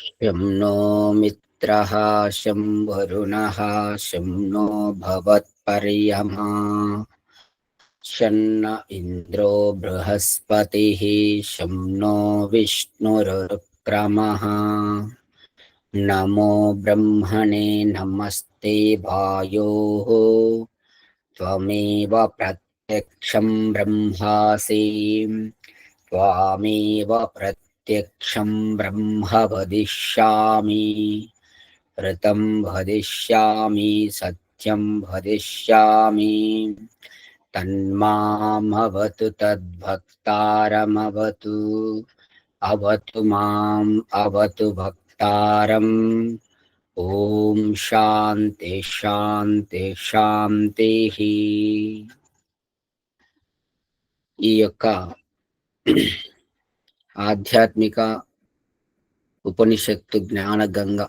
शं नो मित्रः शं वरुणः शं नो भवत्पर्यमा। शन्न इन्द्रो बृहस्पतिः शं नो विष्णुरुक्रमः नमो ब्रह्मणे नमस्ते भायोः त्वमेव प्रत्यक्षं त्वामेव प्रत्यक्षं ब्रह्म वदिष्यामि ऋतं वदिष्यामि सत्यं वदिष्यामि तन्मामवतु तद्भक्तारमवतु अवतु माम् अवतु भक्तारम् ఓం శాంతి శాంతి శాంతి ఈ యొక్క ఆధ్యాత్మిక ఉపనిషత్తు జ్ఞాన గంగ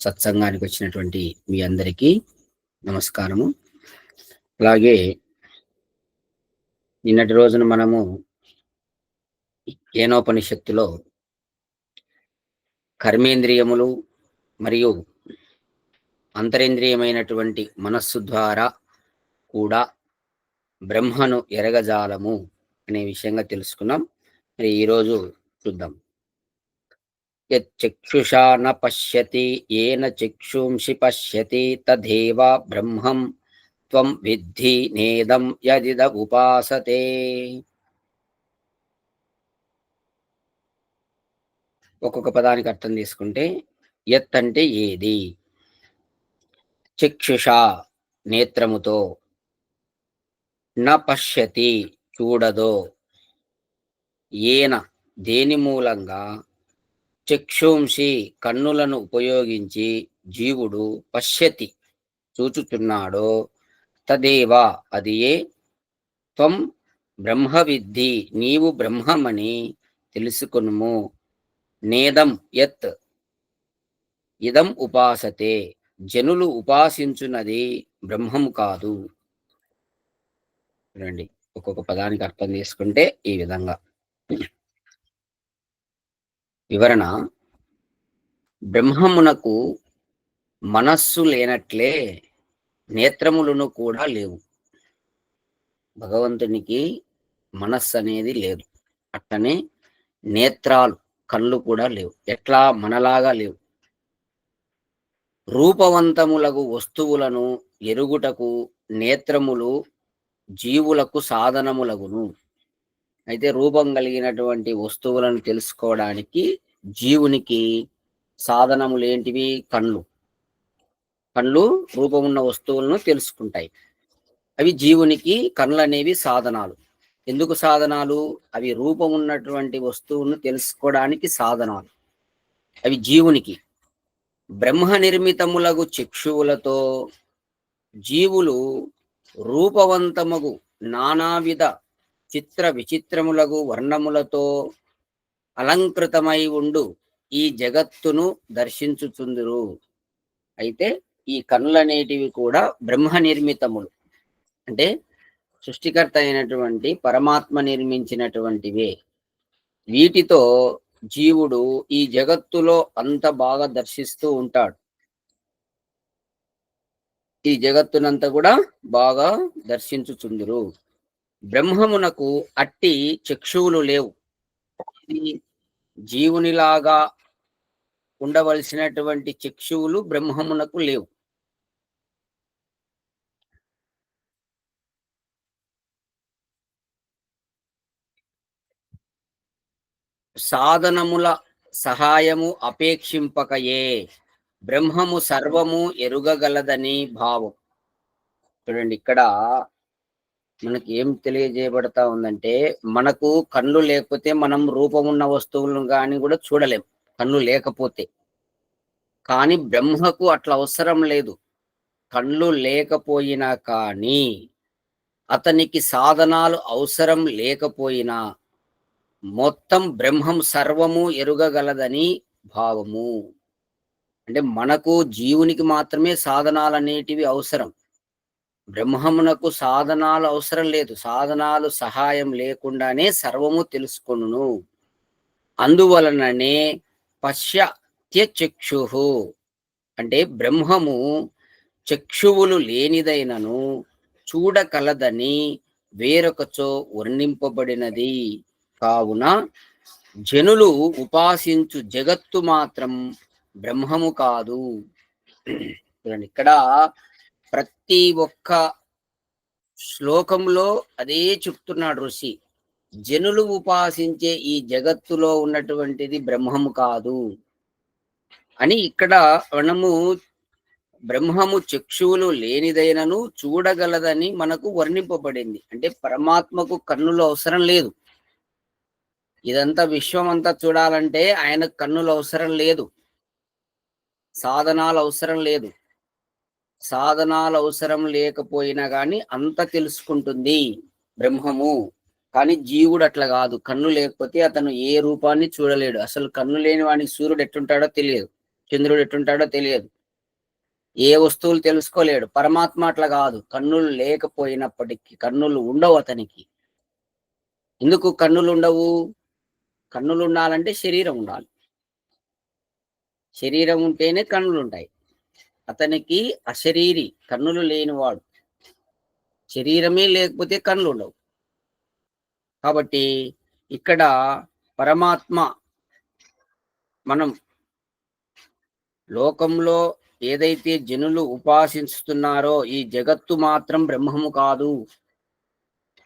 సత్సంగానికి వచ్చినటువంటి మీ అందరికీ నమస్కారము. అలాగే నిన్నటి రోజున మనము ఏనోపనిషత్తులో కర్మేంద్రియములు మరియు అంతరేంద్రియమైనటువంటి మనస్సు ద్వారా కూడా బ్రహ్మను ఎరగజాలము. అనే విషయంగా తెలుసుకున్నాం. మరి ఈరోజు చూద్దాం. యక్షుషా న పశ్యతి ఏన చక్షుంషి పశ్యతి తదేవ బ్రహ్మం త్వం విద్ధి నేదం యదిద ఉపాసతే. ఒక్కొక్క పదానికి అర్థం తీసుకుంటే ఎత్ అంటే ఏది? చక్షుష నేత్రముతో న పశ్యతి చూడదో. ఈయన దేని మూలంగా? చక్షుంషి కన్నులను ఉపయోగించి జీవుడు పశ్యతి చూచుచున్నాడో. తదేవా అది ఏ? త్వం బ్రహ్మవిద్ధి నీవు బ్రహ్మమని తెలుసుకునుము. నేదం యత్. ఇదం ఉపాసతే. జనులు ఉపాసించున్నది బ్రహ్మము కాదు. రండి. ఒక్కొక్క పదానికి అర్థం తీసుకుంటే ఈ విధంగా. వివరణ బ్రహ్మమునకు మనస్సు లేనట్లే నేత్రములను కూడా లేవు. భగవంతునికి మనస్సు అనేది లేదు. అట్లనే నేత్రాలు కళ్ళు కూడా లేవు. ఎట్లా? మనలాగా లేవు. రూపవంతములకు వస్తువులను ఎరుగుటకు నేత్రములు జీవులకు సాధనములగును. అయితే రూపం కలిగినటువంటి వస్తువులను తెలుసుకోవడానికి జీవునికి సాధనములు ఏంటివి కళ్ళు. కళ్ళు రూపమున్న వస్తువులను తెలుసుకుంటాయి. అవి జీవునికి కళ్ళు అనేవి సాధనాలు. ఎందుకు సాధనాలు? అవి రూపం ఉన్నటువంటి వస్తువులను తెలుసుకోవడానికి సాధనాలు. అవి జీవునికి. బ్రహ్మ నిర్మితములగు చక్షువులతో జీవులు రూపవంతమగు నానావిధ చిత్ర విచిత్రములగు వర్ణములతో అలంకృతమై ఉండు ఈ జగత్తును దర్శించుచుందురు. అయితే ఈ కనులనేటివి కూడా బ్రహ్మ నిర్మితములు అంటే సృష్టికర్త అయినటువంటి పరమాత్మ నిర్మించినటువంటివే. వీటితో జీవుడు ఈ జగత్తులో అంత బాగా దర్శిస్తూ ఉంటాడు. ఈ జగత్తునంతా కూడా బాగా దర్శించుచుందురు. బ్రహ్మమునకు అట్టి చక్షువులు లేవు. జీవునిలాగా ఉండవలసినటువంటి చక్షువులు బ్రహ్మమునకు లేవు. సాధనముల సహాయము అపేక్షింపకయే. బ్రహ్మము సర్వము ఎరుగగలదని భావం. చూడండి ఇక్కడ మనకి ఏం తెలియజేయబడతా ఉందంటే మనకు కళ్ళు లేకపోతే మనం రూపమున్న వస్తువులను కానీ కూడా చూడలేం కళ్ళు లేకపోతే. కానీ బ్రహ్మకు అట్లా అవసరం లేదు. కళ్ళు లేకపోయినా కానీ అతనికి సాధనాలు అవసరం లేకపోయినా మొత్తం బ్రహ్మం సర్వము ఎరుగగలదని భావము. అంటే మనకు జీవునికి మాత్రమే సాధనాలు అనేటివి అవసరం. బ్రహ్మమునకు సాధనాలు అవసరం లేదు. సాధనాలు సహాయం లేకుండానే సర్వము తెలుసుకొనును. అందువలననే పశ్యత్యచక్షు అంటే బ్రహ్మము చక్షువులు లేనిదైనను చూడకలదని వేరొకచో వర్ణింపబడినది. కావున జనులు ఉపాసించు జగత్తు మాత్రం బ్రహ్మము కాదు. చూడండి ఇక్కడ ప్రతి ఒక్క శ్లోకంలో అదే చెప్తున్నాడు ఋషి. జనులు ఉపాసించే ఈ జగత్తులో ఉన్నటువంటిది బ్రహ్మము కాదు. అని ఇక్కడ మనము బ్రహ్మము చక్షువులు లేనిదైనను చూడగలదని మనకు వర్ణింపబడింది. అంటే పరమాత్మకు కన్నులు అవసరం లేదు. ఇదంతా విశ్వం అంతా చూడాలంటే ఆయన కన్నులు అవసరం లేదు. సాధనాలు అవసరం లేదు. సాధనాలు అవసరం లేకపోయినా కానీ అంత తెలుసుకుంటుంది బ్రహ్మము. కానీ జీవుడు అట్లా కాదు. కన్ను లేకపోతే అతను ఏ రూపాన్ని చూడలేడు. అసలు కన్ను లేని వానికి సూర్యుడు ఎట్టుంటాడో తెలియదు. చంద్రుడు ఎట్టుంటాడో తెలియదు. ఏ వస్తువులు తెలుసుకోలేడు. పరమాత్మ అట్లా కాదు. కన్నులు లేకపోయినప్పటికీ కన్నులు ఉండవు అతనికి. ఎందుకు కన్నులు ఉండవు? కన్నులు ఉండాలంటే శరీరం ఉండాలి. శరీరం ఉంటేనే కన్నులు ఉంటాయి అతనికి అశరీరి కన్నులు లేనివాడు. శరీరమే లేకపోతే కన్నులు ఉండవు కాబట్టి ఇక్కడ పరమాత్మ మనం లోకంలో ఏదైతే జనులు ఉపాసిస్తున్నారో ఈ జగత్తు మాత్రం బ్రహ్మము కాదు.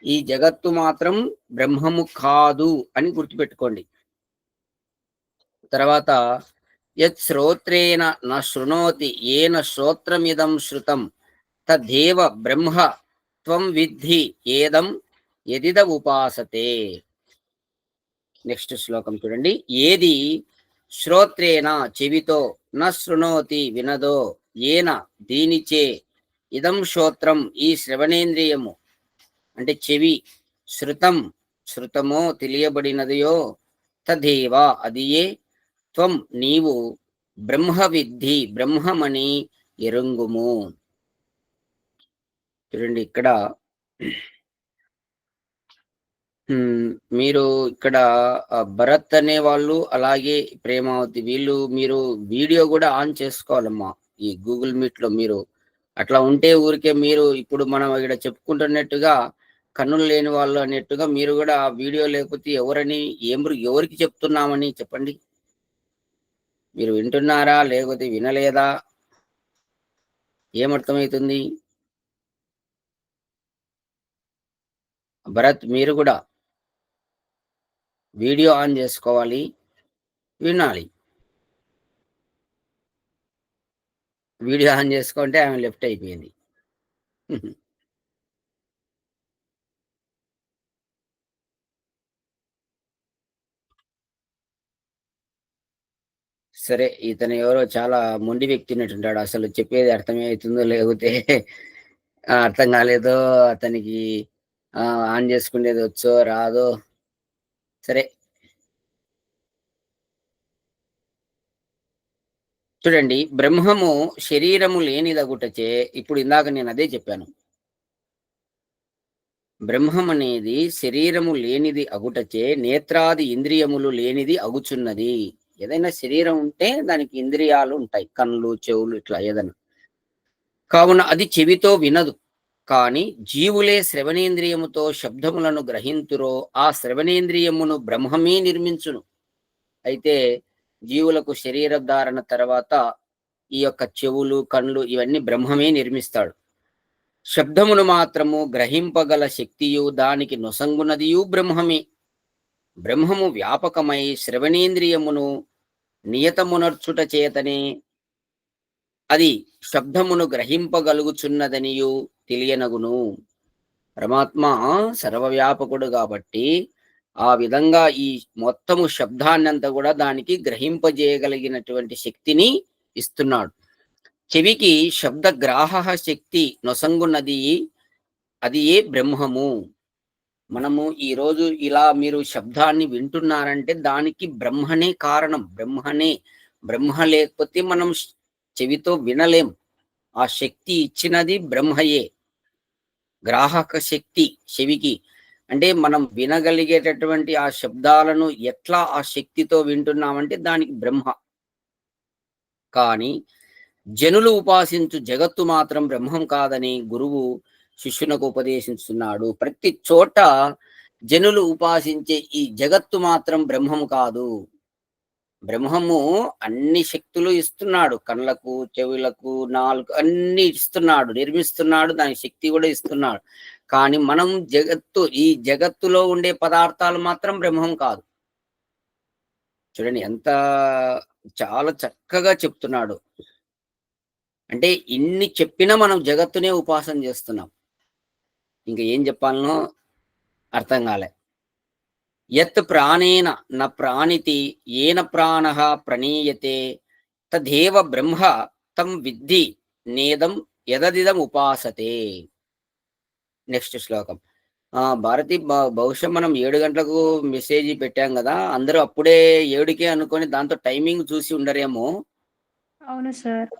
ఈ జగత్తు మాత్రం బ్రహ్మము కాదు అని గుర్తుపెట్టుకోండి. తర్వాత యత్ శ్రోత్రేణ న శృణోతి ఏన శ్రోత్రమిదం శృతం. తదేవ బ్రహ్మ త్వం విద్ధి ఏదం ఎదిద ఉపాసతే. నెక్స్ట్ శ్లోకం చూడండి. ఏది శ్రోత్రేణ చెవితో న శృణోతి వినదో ఏన దీనిచే ఇదం శ్రోత్రం ఈ శ్రవణేంద్రియము. అంటే చెవి శృతం శృతమో తెలియబడినదియో తదేవ అది ఏ త్వం నీవు బ్రహ్మ విద్ధి బ్రహ్మమని ఎరుంగుము. చూడండి ఇక్కడ. మీరు ఇక్కడ భరత్ అనే వాళ్ళు అలాగే ప్రేమావతి వీళ్ళు మీరు వీడియో కూడా ఆన్ చేసుకోవాలమ్మా. ఈ గూగుల్ మీట్లో మీరు. అట్లా ఉంటే ఊరికే మీరు ఇప్పుడు మనం ఇక్కడ చెప్పుకుంటున్నట్టుగా కన్నులు లేని వాళ్ళు అన్నట్టుగా మీరు కూడా ఆ వీడియో లేకపోతే ఎవరని ఏమరు ఎవరికి చెప్తున్నామని చెప్పండి. మీరు వింటున్నారా లేకపోతే వినలేదా? ఏమర్థమవుతుంది? భరత్ మీరు కూడా వీడియో ఆన్ చేసుకోవాలి వినాలి. వీడియో ఆన్ చేసుకుంటే ఆమె లెఫ్ట్ అయిపోయింది. సరే ఇతను ఎవరో చాలా మొండి వ్యక్తి ఉన్నట్టుంటాడు అసలు చెప్పేది అర్థమవుతుందో లేకపోతే అర్థం కాలేదో అతనికి ఆన్ చేసుకునేది వచ్చో రాదో. సరే. చూడండి బ్రహ్మము శరీరము లేనిదగుటచే ఇప్పుడు ఇందాక నేను అదే చెప్పాను. బ్రహ్మం అనేది శరీరము లేనిది అగుటచే నేత్రాది ఇంద్రియములు లేనిది అగుచున్నది. ఏదైనా శరీరం ఉంటే దానికి ఇంద్రియాలు ఉంటాయి. కళ్ళు చెవులు ఇట్లా ఏదైనా. కావున అది చెవితో వినదు. కానీ జీవులే శ్రవణేంద్రియముతో శబ్దములను గ్రహింతురో ఆ శ్రవణేంద్రియమును బ్రహ్మమే నిర్మించును. అయితే జీవులకు శరీర ధారణ తర్వాత ఈ యొక్క చెవులు కళ్ళు ఇవన్నీ బ్రహ్మమే నిర్మిస్తాడు. శబ్దమును మాత్రము గ్రహింపగల శక్తియు దానికి నొసంగునదియు బ్రహ్మమే. బ్రహ్మము వ్యాపకమై శ్రవణేంద్రియమును నియతమునర్చుట చేతనే అది శబ్దమును గ్రహింపగలుగుచున్నదనియు తెలియనగును. పరమాత్మ సర్వవ్యాపకుడు కాబట్టి ఆ విధంగా ఈ మొత్తము శబ్దాన్నంతా కూడా దానికి గ్రహింపజేయగలిగినటువంటి శక్తిని ఇస్తున్నాడు. చెవికి శబ్ద గ్రాహ శక్తి నొసంగున్నది అది ఏ బ్రహ్మము? మనము ఈరోజు ఇలా మీరు శబ్దాన్ని వింటున్నారంటే దానికి బ్రహ్మనే కారణం. బ్రహ్మనే బ్రహ్మ లేకపోతే మనం చెవితో వినలేం. ఆ శక్తి ఇచ్చినది బ్రహ్మయే. గ్రాహక శక్తి చెవికి. అంటే మనం వినగలిగేటటువంటి ఆ శబ్దాలను ఎట్లా ఆ శక్తితో వింటున్నామంటే దానికి బ్రహ్మ. కానీ జనులు ఉపాసించు జగత్తు మాత్రం బ్రహ్మం కాదని గురువు శిష్యునకు ఉపదేశిస్తున్నాడు. ప్రతి చోట జనులు ఉపాసించే ఈ జగత్తు మాత్రం బ్రహ్మం కాదు. బ్రహ్మము అన్ని శక్తులు ఇస్తున్నాడు. కళ్ళకు చెవులకు నాలుగు అన్ని ఇస్తున్నాడు. నిర్మిస్తున్నాడు. దాని శక్తి కూడా ఇస్తున్నాడు. కానీ మనం జగత్తు ఈ జగత్తులో ఉండే పదార్థాలు మాత్రం బ్రహ్మం కాదు. చూడండి ఎంత చాలా చక్కగా చెప్తున్నాడు. అంటే ఇన్ని చెప్పినా మనం జగత్తునే ఉపాసన చేస్తున్నాం. ఇంకా ఏం చెప్పాలనో అర్థం కాలే. యత్ ప్రాణేన న ప్రాణితి ఏన ప్రాణ ప్రణీయతే తదేవ బ్రహ్మ తం విద్ధి నేదం యదదిదం ఉపాసతే. నెక్స్ట్ శ్లోకం. ఆ భారతి బహుశా మనం ఏడు గంటలకు మెసేజ్ పెట్టాం కదా అందరూ అప్పుడే ఏడుకే అనుకొని దాంతో టైమింగ్ చూసి ఉండరేమో. అవును సార్.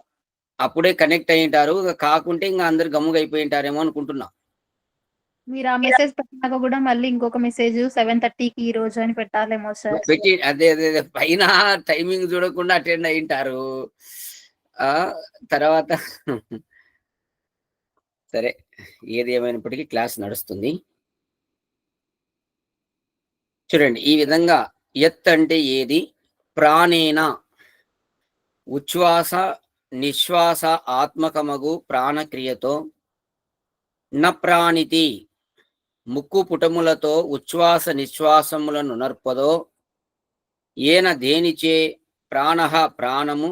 అప్పుడే కనెక్ట్ అయి ఉంటారు ఇక కాకుంటే ఇంకా అందరు గమ్ముగా అయిపోయి ఉంటారేమో అనుకుంటున్నా. మీరు ఆ మెసేజ్ పెట్టినాక కూడా మళ్ళీ ఇంకొక మెసేజ్ సెవెన్ థర్టీకి ఈ రోజు అని పెట్టాలేమో సార్. పెట్టి అదే అదే పైన టైమింగ్ చూడకుండా అటెండ్ అయి ఉంటారు ఆ తర్వాత సరే ఏది ఏమైనప్పటికీ క్లాస్ నడుస్తుంది. చూడండి ఈ విధంగా ఎత్ అంటే ఏది? ప్రాణేన. ఉచ్ఛ్వాస నిశ్వాస ఆత్మకమగు ప్రాణక్రియతో. న ప్రాణితి. ముక్కు పుటములతో ఉచ్ఛ్వాస నిశ్వాసములను నర్పదో ఏన దేనిచే ప్రాణ ప్రాణము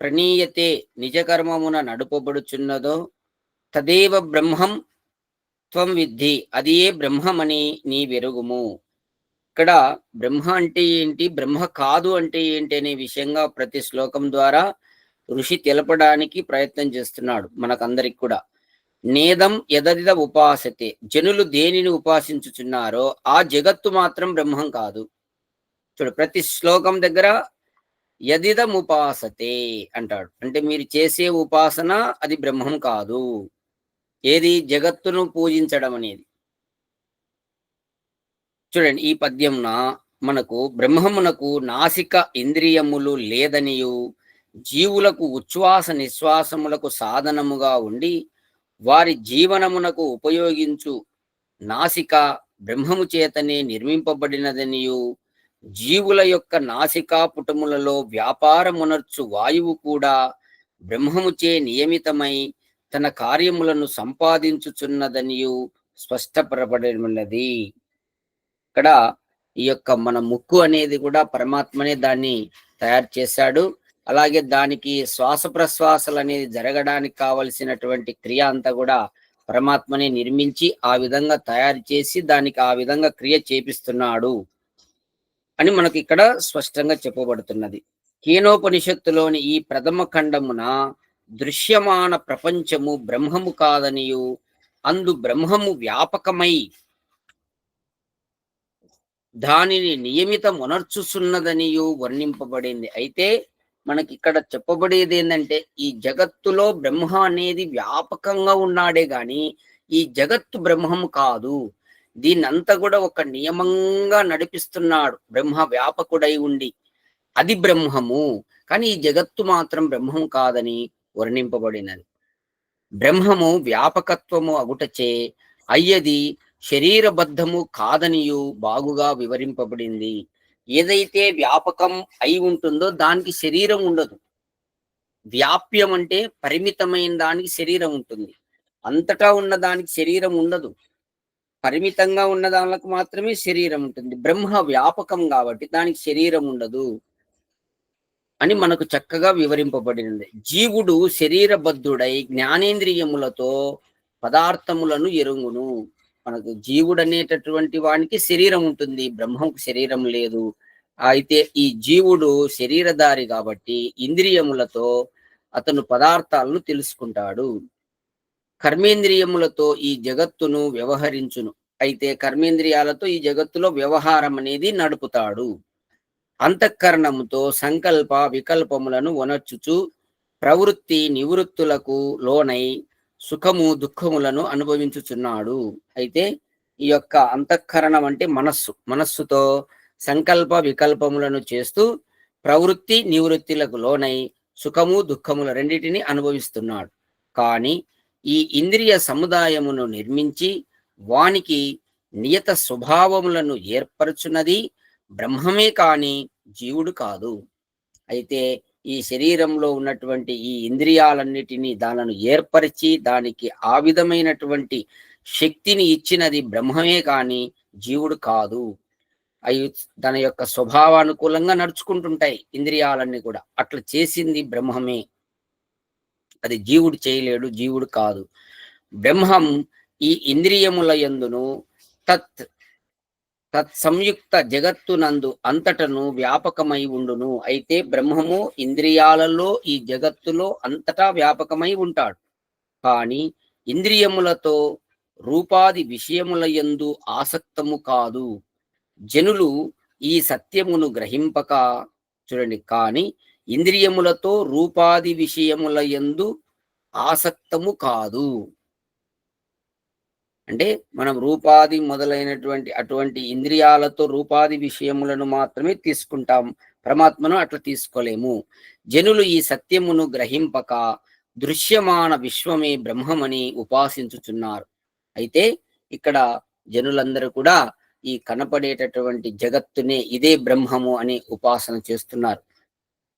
ప్రణీయతే నిజకర్మమున నడుపబడుచున్నదో తదేవ బ్రహ్మం త్వం విద్ధి అదియే బ్రహ్మమని నీ వెరుగుము. ఇక్కడ బ్రహ్మ అంటే ఏంటి బ్రహ్మ కాదు అంటే ఏంటి అనే విషయంగా ప్రతి శ్లోకం ద్వారా ఋషి తెలపడానికి ప్రయత్నం చేస్తున్నాడు మనకందరికి కూడా. నేదం ఎదదిద ఉపాసతే. జనులు దేనిని ఉపాసించుచున్నారో ఆ జగత్తు మాత్రం బ్రహ్మం కాదు. చూడు ప్రతి శ్లోకం దగ్గర యదిదం ఉపాసతే అంటాడు. అంటే మీరు చేసే ఉపాసన అది బ్రహ్మం కాదు. ఏది? జగత్తును పూజించడం అనేది. చూడండి ఈ పద్యంన మనకు బ్రహ్మమునకు నాసిక ఇంద్రియములు లేదనియు జీవులకు ఉచ్ఛ్వాస నిశ్వాసములకు సాధనముగా ఉండి వారి జీవనమునకు ఉపయోగించు నాసిక బ్రహ్మము చేతనే నిర్మింపబడినదనియు. జీవుల యొక్క నాసికా పుటములలో వ్యాపారమునర్చు వాయువు కూడా బ్రహ్మముచే నియమితమై తన కార్యములను సంపాదించుచున్నదనియు స్పష్టపరబడినది ఇక్కడ ఈ యొక్క మన ముక్కు అనేది కూడా పరమాత్మనే దాన్ని తయారు చేశాడు. అలాగే దానికి శ్వాస ప్రశ్వాసలు అనేది జరగడానికి కావలసినటువంటి క్రియ అంతా కూడా పరమాత్మని నిర్మించి ఆ విధంగా తయారు చేసి దానికి ఆ విధంగా క్రియ చేపిస్తున్నాడు అని మనకి ఇక్కడ స్పష్టంగా చెప్పబడుతున్నది. కీనోపనిషత్తులోని ఈ ప్రథమ ఖండమున దృశ్యమాన ప్రపంచము బ్రహ్మము కాదనియు అందు బ్రహ్మము వ్యాపకమై దానిని నియమితమునర్చుచున్నదనియు వర్ణింపబడింది. అయితే మనకి ఇక్కడ చెప్పబడేది ఏంటంటే ఈ జగత్తులో బ్రహ్మ అనేది వ్యాపకంగా ఉన్నాడే గాని ఈ జగత్తు బ్రహ్మం కాదు. దీన్నంతా కూడా ఒక నియమంగా నడిపిస్తున్నాడు. బ్రహ్మ వ్యాపకుడై ఉండి. అది బ్రహ్మము. కానీ ఈ జగత్తు మాత్రం బ్రహ్మం కాదని వర్ణింపబడినది. బ్రహ్మము వ్యాపకత్వము అగుటచే అయ్యది శరీరబద్ధము కాదనియు బాగుగా వివరింపబడింది. ఏదైతే వ్యాపకం అయి ఉంటుందో దానికి శరీరం ఉండదు. వ్యాప్యం అంటే పరిమితమైన దానికి శరీరం ఉంటుంది. అంతటా ఉన్న దానికి శరీరం ఉండదు. పరిమితంగా ఉన్న దానికి మాత్రమే శరీరం ఉంటుంది. బ్రహ్మ వ్యాపకం కాబట్టి దానికి శరీరం ఉండదు అని మనకు చక్కగా వివరింపబడినది జీవుడు శరీరబద్ధుడై జ్ఞానేంద్రియములతో పదార్థములను ఎరుంగును. మనకు జీవుడు అనేటటువంటి వానికి శరీరం ఉంటుంది బ్రహ్మకు శరీరం లేదు. అయితే ఈ జీవుడు శరీరధారి కాబట్టి ఇంద్రియములతో అతను పదార్థాలను తెలుసుకుంటాడు. కర్మేంద్రియములతో ఈ జగత్తును వ్యవహరించును. అయితే కర్మేంద్రియాలతో ఈ జగత్తులో వ్యవహారం అనేది నడుపుతాడు. అంతఃకరణముతో సంకల్ప వికల్పములను వనర్చుచు ప్రవృత్తి నివృత్తులకు లోనై సుఖము దుఃఖములను అనుభవించుచున్నాడు. అయితే ఈ యొక్క అంతఃకరణం అంటే మనస్సు. మనస్సుతో సంకల్ప వికల్పములను చేస్తూ ప్రవృత్తి నివృత్తిలకు లోనై సుఖము దుఃఖముల రెండింటిని అనుభవిస్తున్నాడు. కానీ ఈ ఇంద్రియ సముదాయమును నిర్మించి వానికి నియత స్వభావములను ఏర్పరచున్నది బ్రహ్మమే కాని జీవుడు కాదు. అయితే ఈ శరీరంలో ఉన్నటువంటి ఈ ఇంద్రియాలన్నిటినీ దానిని ఏర్పరిచి దానికి ఆ విధమైనటువంటి శక్తిని ఇచ్చినది బ్రహ్మమే కాని జీవుడు కాదు. అవి తన యొక్క స్వభావానుకూలంగా నడుచుకుంటుంటాయి ఇంద్రియాలన్నీ కూడా. అట్లా చేసింది బ్రహ్మమే. అది జీవుడు చేయలేడు జీవుడు కాదు. బ్రహ్మం ఈ ఇంద్రియముల యందును తత్ తత్సంయుక్త జగత్తునందు అంతటను వ్యాపకమై ఉండును. అయితే బ్రహ్మము ఇంద్రియాలలో ఈ జగత్తులో అంతటా వ్యాపకమై ఉంటాడు. కానీ ఇంద్రియములతో రూపాది విషయముల యందు ఆసక్తము కాదు. జనులు ఈ సత్యమును గ్రహింపక చూడండి. కానీ ఇంద్రియములతో రూపాది విషయముల యందు ఆసక్తము కాదు. అంటే మనం రూపాది మొదలైనటువంటి అటువంటి ఇంద్రియాలతో రూపాది విషయములను మాత్రమే తీసుకుంటాం. పరమాత్మను అట్లా తీసుకోలేము. జనులు ఈ సత్యమును గ్రహింపక దృశ్యమాన విశ్వమే బ్రహ్మమని ఉపాసించుచున్నారు. అయితే ఇక్కడ జనులందరూ కూడా ఈ కనపడేటటువంటి జగత్తునే ఇదే బ్రహ్మము అని ఉపాసన చేస్తున్నారు.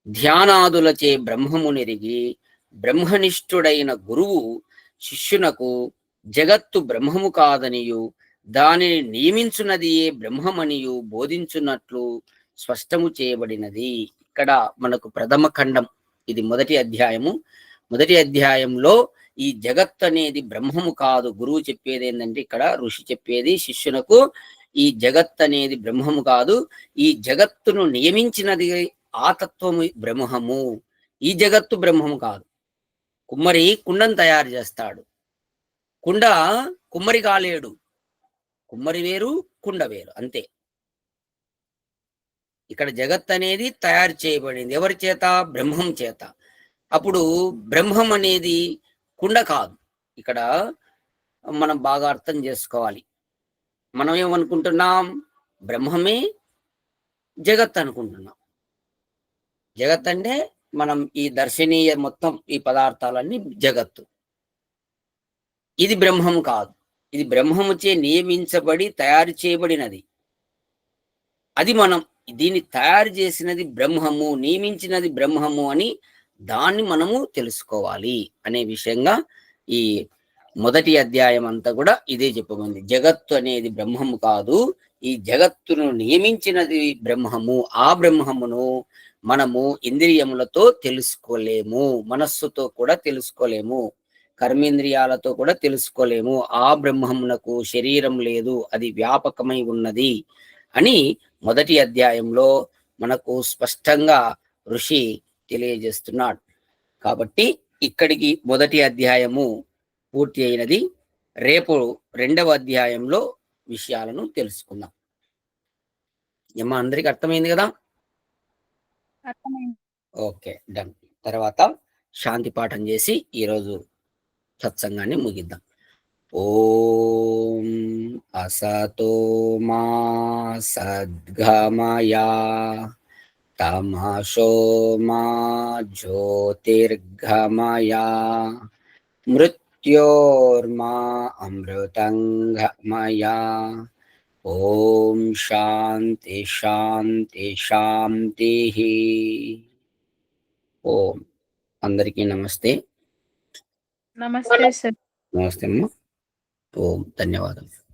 ధ్యానాదులచే బ్రహ్మము నెరిగి బ్రహ్మనిష్ఠుడైన గురువు శిష్యునకు జగత్తు బ్రహ్మము కాదనియు దానిని నియమించున్నదియే బ్రహ్మమనియు బోధించున్నట్లు స్పష్టము చేయబడినది. ఇక్కడ మనకు ప్రథమ ఖండం ఇది మొదటి అధ్యాయము. మొదటి అధ్యాయంలో ఈ జగత్ అనేది బ్రహ్మము కాదు. గురువు చెప్పేది ఏంటంటే ఇక్కడ ఋషి చెప్పేది శిష్యునకు ఈ జగత్ అనేది బ్రహ్మము కాదు. ఈ జగత్తును నియమించినది ఆ తత్వము బ్రహ్మము. ఈ జగత్తు బ్రహ్మము కాదు. కుమ్మరి కుండను తయారు చేస్తాడు. కుండ కుమ్మరి కాలేడు కుమ్మరి వేరు కుండ వేరు అంతే. ఇక్కడ జగత్ అనేది తయారు చేయబడింది. ఎవరి చేత? బ్రహ్మం చేత. అప్పుడు బ్రహ్మం అనేది కుండ కాదు. ఇక్కడ మనం బాగా అర్థం చేసుకోవాలి. మనం ఏమనుకుంటున్నాం బ్రహ్మమే జగత్ అనుకుంటున్నాం. జగత్ అంటే మనం ఈ దర్శనీయ మొత్తం ఈ పదార్థాలన్నీ జగత్తు. ఇది బ్రహ్మం కాదు. ఇది బ్రహ్మముచే నియమించబడి తయారు చేయబడినది. అది మనం దీన్ని తయారు చేసినది బ్రహ్మము నియమించినది బ్రహ్మము అని దాన్ని మనము తెలుసుకోవాలి అనే విషయంగా ఈ మొదటి అధ్యాయం అంతా కూడా ఇదే చెప్పబడింది. జగత్తు అనేది బ్రహ్మము కాదు. ఈ జగత్తును నియమించినది బ్రహ్మము. ఆ బ్రహ్మమును మనము ఇంద్రియములతో తెలుసుకోలేము మనస్సుతో కూడా తెలుసుకోలేము. కర్మేంద్రియాలతో కూడా తెలుసుకోలేము. ఆ బ్రహ్మమునకు శరీరం లేదు అది వ్యాపకమై ఉన్నది అని మొదటి అధ్యాయంలో మనకు స్పష్టంగా ఋషి తెలియజేస్తున్నాడు. కాబట్టి ఇక్కడికి మొదటి అధ్యాయము పూర్తి అయినది. రేపు రెండవ అధ్యాయంలో విషయాలను తెలుసుకుందాం. ఏమా అందరికి అర్థమైంది కదా? Okay done. తర్వాత శాంతి పాఠం చేసి ఈరోజు సత్సంగాన్ని ముగిద్దాం. ఓం అసతో మా సద్గమయా తమసో మా జ్యోతిర్గమయా మృత్యోర్మా అమృతంగమయా. ఓం శాంతి శాంతి శాంతి. ఓం. అందరికీ నమస్తే. నమస్తే సార్. నమస్తే అమ్మా. ఓం. ధన్యవాదాలు.